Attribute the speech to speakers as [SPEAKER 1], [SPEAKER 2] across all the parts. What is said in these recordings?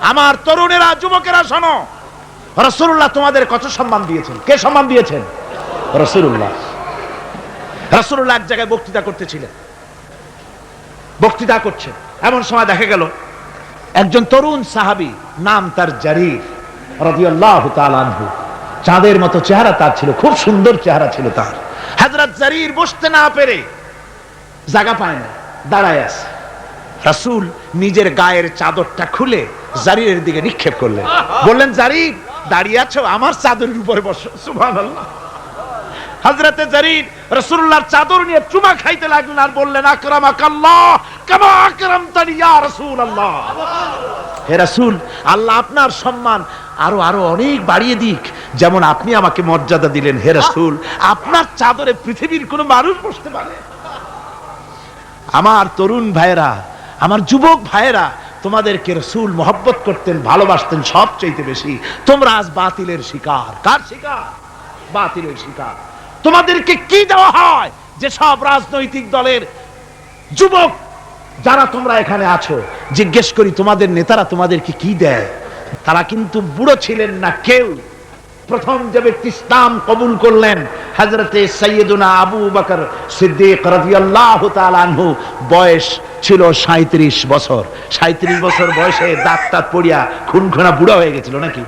[SPEAKER 1] আমার তরুণেরা, যুবকেরা, শোনো। রসুল্লাহ তোমাদের কত সম্মান দিয়েছেন? কে সম্মান দিয়েছেন? রসুল্লাহ রসুল্লাহ এক জায়গায় বক্তৃতা করতেছিলেন। বক্তৃতা করছেন। এমন সময় দেখা গেল, একজন তরুণ সাহাবী, নাম তার তাআলা চাঁদের মতো চেহারা তার ছিল, খুব সুন্দর চেহারা ছিল তার। হযরত জারির বসতে না পেরে জায়গা পায় না, দাঁড়ায় আছে। রাসূল নিজের গায়ের চাদরটা খুলে জারিরের দিকে নিক্ষেপ করলেন। বললেন, জারির, দাঁড়িয়ে আছো, আমার চাদরের উপরে বসো। হজরতে জারির চাদর নিয়ে চুমা খাইতে লাগলেন আর বললেন আকরামাক আল্লাহ কামা আকরামতানি ইয়া রাসূলুল্লাহ। হে রাসূল, আল্লাহ আপনার সম্মান আরও আরও অনেক বাড়িয়ে দিক। যেমন আপনি আমাকে মর্যাদা দিলেন, হে রাসূল, আপনার চাদরে পৃথিবীর কোনো মানুষ বসতে পারে। আমার তরুণ ভাইয়েরা আমার যুবক ভাইয়েরা, তোমাদেরকে রসুল মহব্বত করতেন, ভালোবাসতেন সব চাইতে বেশি। তোমরা আজ বাতিলের শিকার। কার শিকার? বাতিলের শিকার। তোমাদেরকে কি দেওয়া হয় যে সব রাজনৈতিক দলের যুবক, যারা তোমরা এখানে আছো, জিজ্ঞেস করি, তোমাদের নেতারা তোমাদেরকে কি দেয়? তারা কিন্তু বুড়ো ছিলেন না, কেউ। প্রথম যে ব্যক্তি ইসলাম কবুল করলেন হজরতে সৈয়দুনা আবু বকর সিদ্দিক তাআলা আনহু, বয়স ছিল সাঁত্রিশ বছর। সাঁত্রিশ বছর বয়সে দাঁত টাত পড়িয়া খুনখুনা বুড়া হয়ে গেছিল নাকি?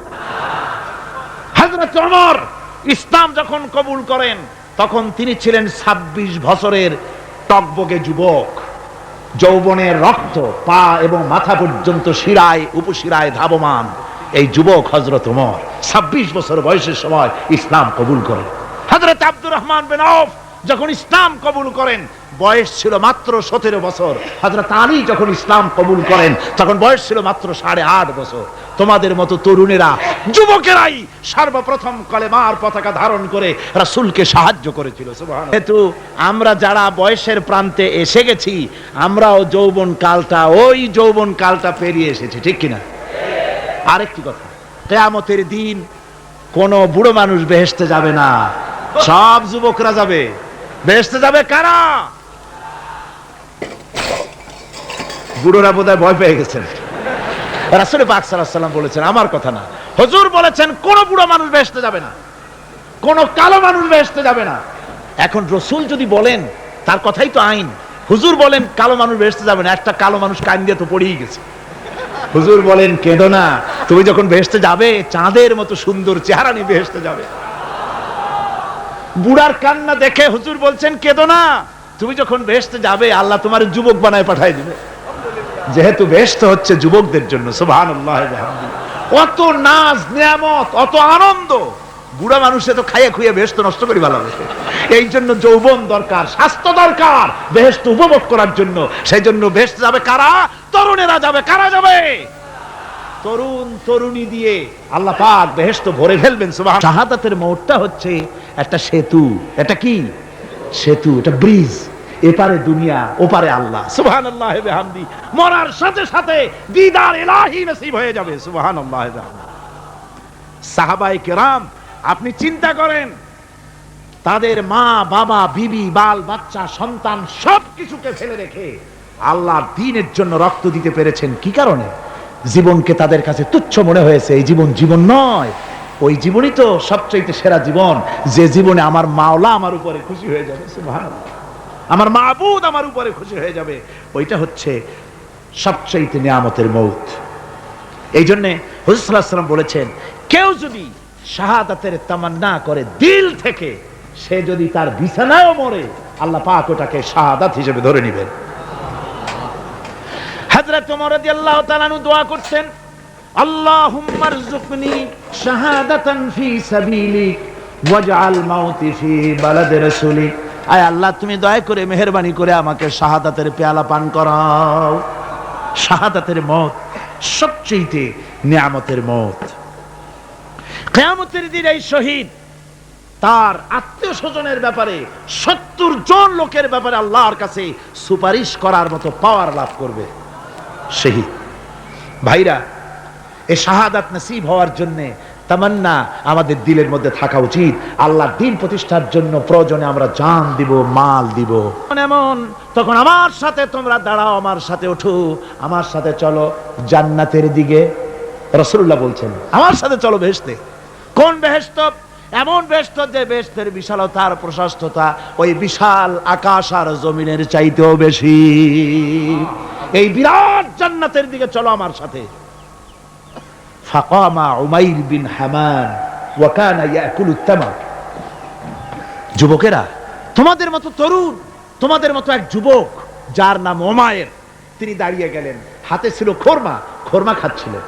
[SPEAKER 1] হজরত ওমর ইসলাম যখন কবুল করেন, তখন তিনি ছিলেন ২৬ বছরের টকবগে যুবক। যৌবনের রক্ত পা এবং মাথা পর্যন্ত শিরায়, উপশিরায় ধাবমান। এই যুবক হজরত ওমর ২৬ বছর বয়সের সময় ইসলাম কবুল করেন। হজরত আব্দুর রহমান বিন আউফ যখন ইসলাম কবুল করেন, বয়স ছিল মাত্র সতেরো বছর। হজরত আলী যখন ইসলাম কবুল করেন, তখন বয়স ছিল মাত্র সাড়ে আট বছর। তোমাদের মতো তরুণেরা, যুবকেরাই সর্বপ্রথম কলেমার পতাকা ধারণ করে রাসুলকে সাহায্য করেছিল। যেহেতু আমরা যারা বয়সের প্রান্তে এসে গেছি, আমরাও যৌবন কালটা ওই যৌবন কালটা পেরিয়ে এসেছি, ঠিক কিনা? আরেকটি কথা, কেয়ামতের দিন কোন বুড়ো মানুষ বেহেশতে যাবে না। সব যুবকরা যাবে। বেহেশতে যাবে কারা? বুড়োরা বোধহয় ভয় পেয়ে গেছেন। রাসুল পাক সাল্লাম বলেছেন, আমার কথা না। হুজুর বলেছেন, কোন বুড়ো মানুষ বেহেশতে যাবে না। কোন কালো মানুষ বেহেশতে যাবে না। এখন রসুল যদি বলেন, তার কথাই তো আইন। হুজুর বলেন, কালো মানুষ বেহেশতে যাবে না। একটা কালো মানুষ কান দিয়ে তো পড়েই গেছে। হুজুর বলেন, কেঁদো না। তুমি যখন ভেসতে যাবে, চাঁদের মতো সুন্দর চেহারা নিয়ে ভেসতে যাবে। বুড়ার কান্না দেখে হুজুর বলছেন, কেঁদো না। তুমি যখন ভেসতে যাবে, আল্লাহ তোমার যুবক বানায় পাঠায় দিবে। যেহেতু বেহেশতে হচ্ছে যুবকদের জন্য, সুবহানাল্লাহ অত নাজ, নিয়ামত অত আনন্দ। বুড়া মানুষে তো খাইয়ে খুইয়ে বেহেস্ত নষ্ট করি ভালো এই জন্য যৌবন দরকার, স্বাস্থ্য দরকার বেহেস্ত উপভোগ করার জন্য। সেই জন্য বেহেস্ত যাবে কারা? তরুণেরা যাবে, কারা যাবে? তরুণ তরুণী দিয়ে আল্লাহ পাক বেহেস্ত ভরে ফেলবেন, সুবহান। শাহাদাতের মোড়টা হচ্ছে একটা সেতু। এটা কি? সেতু, এটা ব্রিজ। এপারে দুনিয়া, ওপারে আল্লাহ। সুবহানাল্লাহ বিহামদি। মরার সাথে সাথে দিদার ইলাহি নসিব হয়ে যাবে, সুবহানাল্লাহ বিহামদি। সাহাবাই কেরাম আপনি চিন্তা করেন, তাদের মা, বাবা, বিবি, বাল, বাচ্চা, সন্তান সব কিছুকে ফেলে রেখে আল্লাহ দিনের জন্য রক্ত দিতে পেরেছেন। কি কারণে? জীবনকে তাদের কাছে তুচ্ছ মনে হয়েছে। এই জীবন জীবন নয়। ওই জীবনই তো সবচাইতে সেরা জীবন। যে জীবনে আমার মাওলা আমার উপরে খুশি হয়ে যাবে। আমার মাবুদ আমার উপরে খুশি হয়ে যাবে। ওইটা হচ্ছে সবচাইতে নিয়ামতের মৌত। এই জন্যে হুজুরাম বলেছেন, কেউ যদি শাহাদাতের তামান্না করে দিল থেকে সে যদি তার বিছানায়ও মরে, আল্লাহ পাক ওটাকে শাহাদাত হিসেবে ধরে নেবেন। ওমর রাদিয়াল্লাহু তাআলা দোয়া করতেন আল্লাহুম্মা শাহাদাতান ফি সাবিলিক ওয়াজআল মাউতি ফি রাসূলিক আয় আল্লাহ, তুমি দয়া করে মেহেরবানি করে আমাকে শাহাদাতের পেয়ালা পান করাও। শাহাদাতের মত সবচেয়ে নিয়ামতের মত। কেয়ামতের দিন এই শহীদ, তার আত্মীয় স্বজনের ব্যাপারে, সত্তর জন লোকের ব্যাপারে আল্লাহর কাছে সুপারিশ করার মতো পাওয়ার লাভ করবে। শহীদ। ভাইরা, এ শাহাদাত নসিব হওয়ার জন্যে তামান্না আমাদের দিলের মধ্যে থাকা উচিত। আল্লাহ দিন প্রতিষ্ঠার জন্য প্রয়োজনে আমরা জান দিব, মাল দিব। এমন, তখন আমার সাথে তোমরা দাঁড়াও, আমার সাথে ওঠো, আমার সাথে চলো জান্নাতের দিকে। রসুল্লাহ বলছেন, আমার সাথে চলো বেহেশতে কোন বেহেশত? এমন বেহেশত যে বেহেশতের বিশালতা আর প্রশস্ততা ওই বিশাল আকাশ আর জমিনের চাইতেও বেশি। এই বিরাট জান্নাতের দিকে চলো আমার সাথে। ফাকামা উমাইর বিন হামান ইয়াকুলু তামার যুবকেরা, তোমাদের মতো তরুণ, তোমাদের মতো এক যুবক, যার নাম ওমায়ের, তিনি দাঁড়িয়ে গেলেন। হাতে ছিল খোরমা খোরমা খাচ্ছিলেন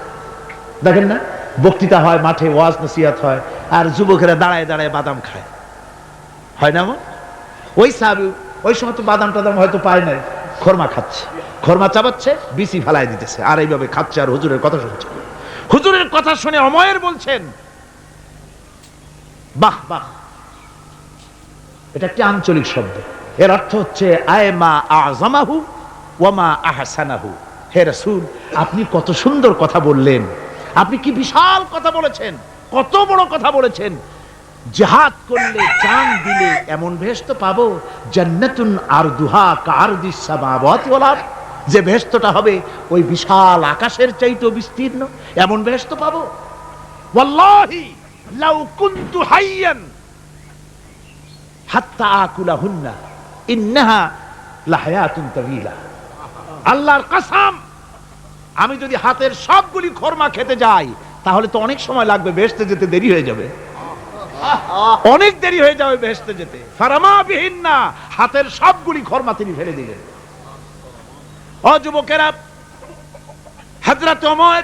[SPEAKER 1] দেখেন না? বক্তৃতা হয়, মাঠে ওয়াজ নসিহাত হয়, আর যুবকেরা দাঁড়ায় দাঁড়ায় বাদাম খায়। হয় না? ওই সাহাবি, ওই সময় তো বাদাম টাদাম হয়তো পায় নাই। খোরমা খাচ্ছে। খোরমা চাবাচ্ছে, বিসি ফেলায় দিতেছে। আর এইভাবে খাচ্ছে আর হুজুরের কথা শুনছে। হুজুরের কথা শুনে অময়ের বলছেন, বাহ বাহ। এটা একটি আঞ্চলিক শব্দ। এর অর্থ হচ্ছে আয়মা আজামাহু ওয়ামা আহসানাহু। হে রাসূল, আপনি কত সুন্দর কথা বললেন। আপনি কি বিশাল কথা বলেছেন? কত বড় কথা বলেছেন? জেহাদ করলে জান দিলে এমন ভেস্ত পাবো, জান্নাতুন আর দুহা সামাওয়াতি ওয়াল যে ভেস্তটা হবে ওই বিশাল আকাশের চাইতেও বিস্তীর্ণ, এমন ভেস্ত পাবো। আল্লাহর কসম আমি যদি হাতের সবগুলি খরমা খেতে যাই, তাহলে তো অনেক সময় লাগবে বেহেশতে যেতে দেরি হয়ে যাবে। অনেক দেরি হয়ে যাবে বেহেশতে যেতে। ফারামা বিহীন না হাতের সবগুলি খরমা তিনি ফেলে দিলেন। ও যুবকেরা হাজরাত অমর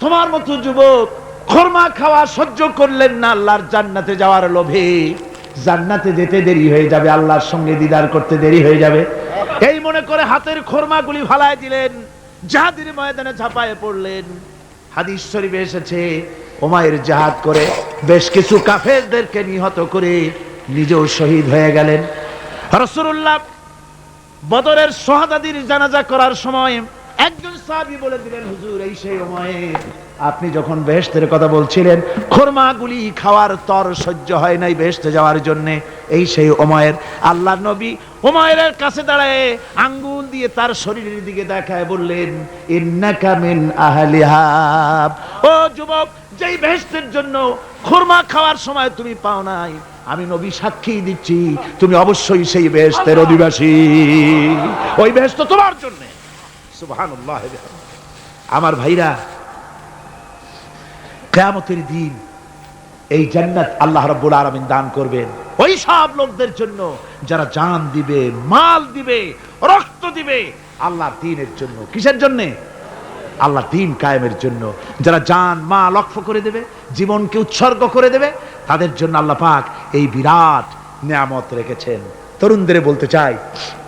[SPEAKER 1] তোমার মতো যুবক খরমা খাওয়া সহ্য করলেন না, আল্লাহর জান্নাতে যাওয়ার লোভে। জান্নাতে যেতে দেরি হয়ে যাবে, আল্লাহর সঙ্গে দিদার করতে দেরি হয়ে যাবে। এই মনে করে হাতের খরমাগুলি ফালায় দিলেন। জাহাদির ময়দানে ঝাঁপায়ে পড়লেন। হাদিস শরীফে এসেছে ওমায়ের জাহাদ করে বেশ কিছু কাফেরদেরকে নিহত করে নিজেও শহীদ হয়ে গেলেন। রসুল্লাহ বদরের সোহাদাদির জানাজা করার সময় একজন সাহাবী বলে দিলেন হুজুর এই সেই সময়ে আপনি যখন বেহেশতের কথা বলছিলেন খোরমাগুলি খাওয়ার তর সহ্য হয় নাই বেহেশতে যাওয়ার জন্য। এই সেই ওময়ের আল্লাহ নবী ওময়ের কাছে দাঁড়ায় আঙ্গুল দিয়ে তার শরীরের দিকে দেখায় বললেন ইন্নাকা মিন আহলিহাব ও যুবক যেই বেহেস্তের জন্য খোরমা খাওয়ার সময় তুমি পাও নাই আমি নবী সাক্ষী দিচ্ছি তুমি অবশ্যই সেই বেহেশতের অধিবাসী। ওই বেহেস্ত তোমার জন্য। আমার ভাইরা, কেয়ামতের দিন এই জান্নাত আল্লাহ রাব্বুল আলামিন দান করবেন। ওই সব লোকদের জন্য যারা জান দিবে, মাল দিবে, রক্ত দিবে, আল্লাহর দিনের জন্য। কিসের জন্যে? আল্লাহ দিন কায়েমের জন্য। যারা জান মা লক্ষ্য করে দেবে, জীবনকে উৎসর্গ করে দেবে, তাদের জন্য আল্লাহ পাক এই বিরাট নিয়ামত রেখেছেন। তরুণদের বলতে চাই,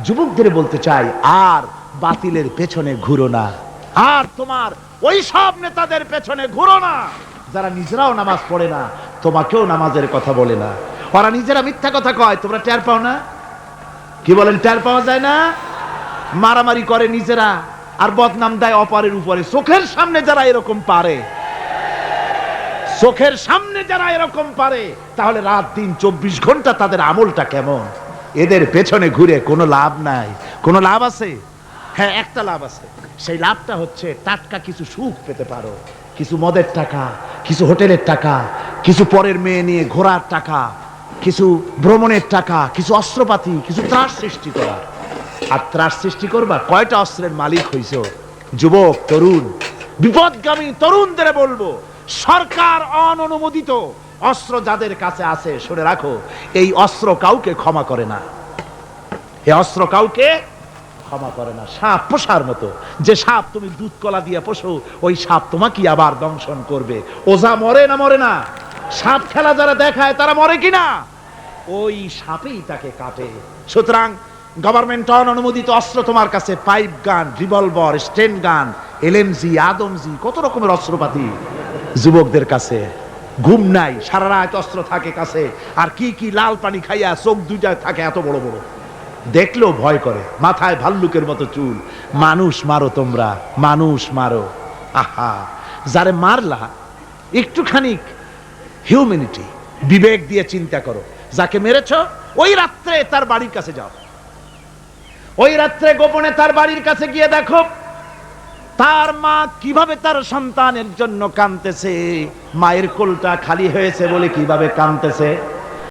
[SPEAKER 1] যুবকদের বলতে চাই, আর বাতিলের পেছনে ঘুরো না। আর তোমার ওই সব নেতাদের পেছনে ঘুরো না। যারা নিজেরাও নামাজ পড়ে না, তোমাকেও নামাজের কথা বলে না। ওরা নিজেরা মিথ্যা কথা কয়, তোমরা টের পাও না? কি বলেন, টের পাওয়া যায় না? মারামারি করে নিজেরা, আর বদনাম দেয় অপারের উপরে। চোখের সামনে যারা এরকম পারে, চোখের সামনে যারা এরকম পারে, তাহলে রাত দিন চব্বিশ ঘণ্টা তাদের আমলটা কেমন? এদের পেছনে ঘুরে কোনো লাভ নাই। কোনো লাভ আছে? হ্যাঁ একটা লাভ আছে। সেই লাভটা হচ্ছে টাটকা কিছু সুখ পেতে পারো। কিছু মদের টাকা, কিছু হোটেলের টাকা, কিছু পরের মেয়ে নিয়ে ঘোরার টাকা, কিছু ভ্রমণের টাকা, কিছু অস্ত্রপাতি, কিছু ত্রাস সৃষ্টি করা আর ত্রাস সৃষ্টি করবা, কয়টা অস্ত্রের মালিক হইছ? যুবক, তরুণ, বিপদগামী তরুণদের বলব, সরকার অননুমোদিত, অস্ত্র যাদের কাছে আছে সরে রাখো, এই অস্ত্র কাউকে ক্ষমা করে না। এই অস্ত্র কাউকে ক্ষমা করে না। সাপ পোষার মতো। যে সাপ তুমি দুধ কলা দিয়ে পোষো, ওই সাপ তোমাকে আবার দংশন করবে। ওজা মরে না মরে না। সাপ খেলা যারা দেখায়, তারা মরে কিনা ওই সাপেই তাকে কাটে সুতরাং গভর্নমেন্ট অনুমোদিত অস্ত্র তোমার কাছে পাইপ গান রিভলভার স্টেন গান এলএমজি আদমজি কত রকমের অস্ত্রপাতি যুবকদের কাছে। ঘুম নাই, সারা রাত অস্ত্র থাকে কাছে। আর কি কি লাল পানি খাইয়া চোখ দুইটা থাকে এত বড় বড়। দেখলেও ভয় করে, মাথায় ভাল্লুকের মতো চুল। মানুষ মারো তোমরা, মানুষ মারো। আহা, যারে মারলা একটুখানি হিউম্যানিটি বিবেক দিয়ে চিন্তা করো। যাকে মেরেছ, ওই রাত্রে তার বাড়ির কাছে যাও। ওই রাত্রে গোপনে তার বাড়ির কাছে গিয়ে দেখো, তার মা কীভাবে তার সন্তানের জন্য কাঁদতেছে, মায়ের কোলটা খালি হয়েছে বলে কীভাবে কাঁদতেছে?